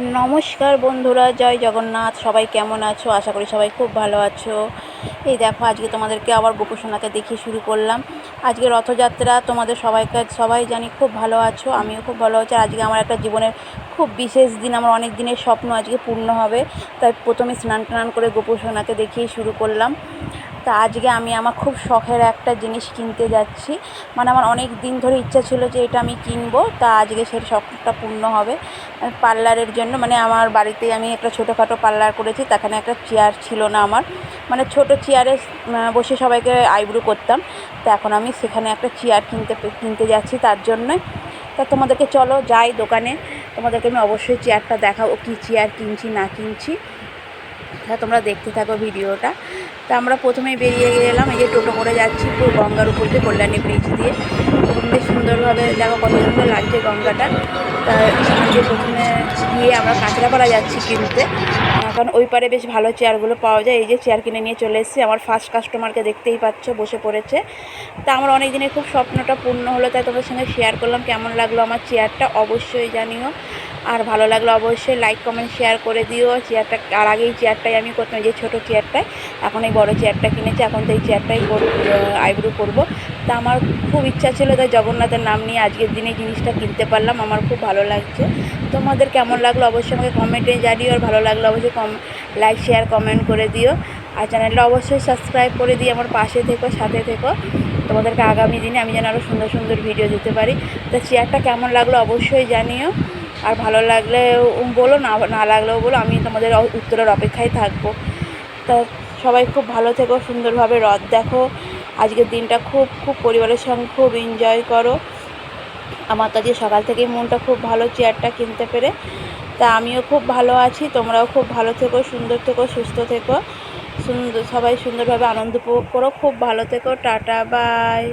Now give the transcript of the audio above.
নমস্কার বন্ধুরা, জয় জগন্নাথ। সবাই কেমন আছো? আশা করি সবাই খুব ভালো আছো। এই দেখো, আজকে তোমাদেরকে আবার গোপুসোনাকে দেখিয়ে শুরু করলাম। আজকে রথযাত্রা, তোমাদের সবাইকে সবাই জানি খুব ভালো আছো, আমিও খুব ভালো আছি। আজকে আমার একটা জীবনের খুব বিশেষ দিন, আমার অনেক দিনের স্বপ্ন আজকে পূর্ণ হবে। তাই প্রথমে স্নান টান করে গোপুসোনাকে দেখিয়ে শুরু করলাম। তা আজকে আমি আমার খুব শখের একটা জিনিস কিনতে যাচ্ছি। মানে আমার অনেক দিন ধরে ইচ্ছা ছিল যে এটা আমি কিনবো, তা আজকে সেই শখটা পূর্ণ হবে। পার্লারের জন্য মানে আমার বাড়িতে আমি একটা ছোটোখাটো পার্লার করেছি সেখানে একটা চেয়ার ছিল না আমার। মানে ছোটো চেয়ারে বসে সবাইকে আইব্রু করতাম। তো এখন আমি সেখানে একটা চেয়ার কিনতে কিনতে যাচ্ছি তার জন্যই তা তোমাদেরকে চলো যাই দোকানে। তোমাদেরকে আমি অবশ্যই চেয়ারটা দেখাবো, কী চেয়ার কিনছি, না কিনছি। তা তোমরা দেখতে থাকো ভিডিওটা। তা আমরা প্রথমেই বেরিয়ে গেলাম, এই যে টোটো করে যাচ্ছি পুরো গঙ্গার উপর দিয়ে, কল্যাণী ব্রিজ দিয়ে। বেশ সুন্দরভাবে দেখো কত সুন্দর লাগছে গঙ্গাটা। তা সেখান প্রথমে গিয়ে আমরা কাঁচরাপাড়া যাচ্ছি কিনতে। কারণ ওই পারে বেশ ভালো চেয়ারগুলো পাওয়া যায়। এই যে চেয়ার কিনে নিয়ে চলে এসেছি, আমার ফার্স্ট কাস্টমারকে দেখতেই পাচ্ছ, বসে পড়েছে। তা আমার অনেক দিনের খুব স্বপ্নটা পূর্ণ হলো, তাই তোমাদের সঙ্গে শেয়ার করলাম, কেমন লাগল আমার চেয়ারটা অবশ্যই জানিও। আর ভালো লাগল অবশ্যই লাইক কমেন্ট শেয়ার করে দিও। চেয়ারটা আর আগে এই চেয়ারটাই আমি করতাম যে ছোটো চেয়ারটায় এখন এই বড়ো চেয়ারটা কিনেছি, এখন তো এই চেয়ারটাই আইব্রো করব। তা আমার খুব ইচ্ছা ছিল তাই জগন্নাথের নাম নিয়ে আজকের দিনে জিনিসটা কিনতে পারলাম, আমার খুব ভালো লাগছে। তোমাদের কেমন লাগল অবশ্যই আমাকে কমেন্টে জানিও, আর ভালো লাগল অবশ্যই কম লাইক শেয়ার কমেন্ট করে দিও। আর চ্যানেলটা অবশ্যই সাবস্ক্রাইব করে দিই আমার পাশে থেকো, সাথে থেকো। তোমাদেরকে আগামী দিনে আমি যেন আরও সুন্দর সুন্দর ভিডিও দিতে পারি। তো চেয়ারটা কেমন লাগল অবশ্যই জানিও। আর ভালো লাগলে বলো, না না লাগলেও বলো, আমি তোমাদের উত্তরের অপেক্ষায় থাকব। তা সবাই খুব ভালো থেকো, সুন্দরভাবে রথ দেখো। আজকের দিনটা খুব খুব পরিবারের সঙ্গে খুব এনজয় করো। আমার তো আজকে সকাল থেকেই মনটা খুব ভালো, চেয়ারটা কিনতে পেরে। তা আমিও খুব ভালো আছি, তোমরাও খুব ভালো থেকো, সুন্দর থেকো, সুস্থ থেকো। সুন্দর সবাই সুন্দরভাবে আনন্দ উপভোগ করো, খুব ভালো থেকো, টাটা, বাই।